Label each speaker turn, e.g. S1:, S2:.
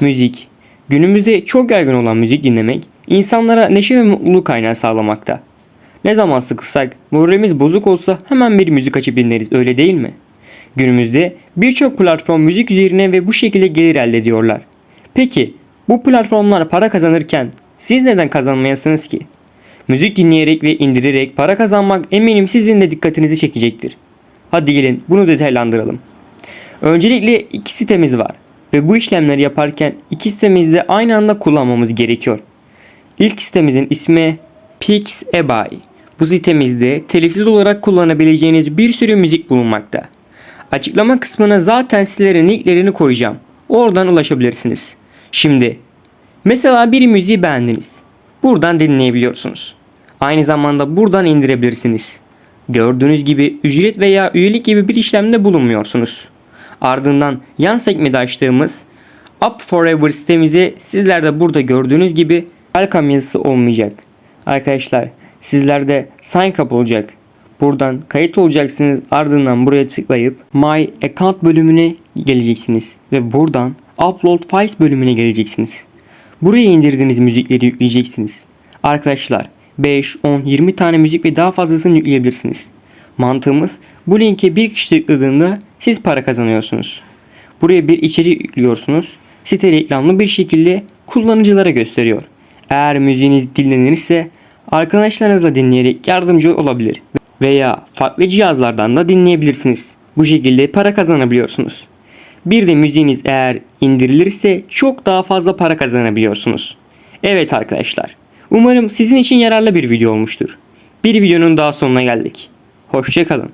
S1: Müzik. Günümüzde çok yaygın olan müzik dinlemek insanlara neşe ve mutluluk kaynağı sağlamakta. Ne zaman sıkılsak, moralimiz bozuk olsa hemen bir müzik açıp dinleriz öyle değil mi? Günümüzde birçok platform müzik üzerine ve bu şekilde gelir elde ediyorlar. Peki bu platformlar para kazanırken siz neden kazanmayasınız ki? Müzik dinleyerek ve indirerek para kazanmak eminim sizin de dikkatinizi çekecektir. Hadi gelin bunu detaylandıralım. Öncelikle iki sitemiz var ve bu işlemleri yaparken iki sitemizi de aynı anda kullanmamız gerekiyor. İlk sitemizin ismi Pixabay. Bu sitemizde telifsiz olarak kullanabileceğiniz bir sürü müzik bulunmakta. Açıklama kısmına zaten sitelerin linklerini koyacağım. Oradan ulaşabilirsiniz. Şimdi mesela bir müziği beğendiniz. Buradan dinleyebiliyorsunuz. Aynı zamanda buradan indirebilirsiniz. Gördüğünüz gibi ücret veya üyelik gibi bir işlemde bulunmuyorsunuz. Ardından yan sekmede açtığımız Up Forever sitemize sizler de burada gördüğünüz gibi welcome yazısı olmayacak. Arkadaşlar sizlerde sign up olacak. Buradan kayıt olacaksınız ardından buraya tıklayıp My Account bölümüne geleceksiniz ve buradan Upload Files bölümüne geleceksiniz. Buraya indirdiğiniz müzikleri yükleyeceksiniz. Arkadaşlar 5, 10, 20 tane müzik ve daha fazlasını yükleyebilirsiniz. Mantığımız bu linke bir kişi tıkladığında siz para kazanıyorsunuz. Buraya bir içerik yüklüyorsunuz. Site reklamlı bir şekilde kullanıcılara gösteriyor. Eğer müziğiniz dinlenirse arkadaşlarınızla dinleyerek yardımcı olabilir. Veya farklı cihazlardan da dinleyebilirsiniz. Bu şekilde para kazanabiliyorsunuz. Bir de müziğiniz eğer indirilirse çok daha fazla para kazanabiliyorsunuz. Evet arkadaşlar. Umarım sizin için yararlı bir video olmuştur. Bir videonun daha sonuna geldik. Hoşçakalın.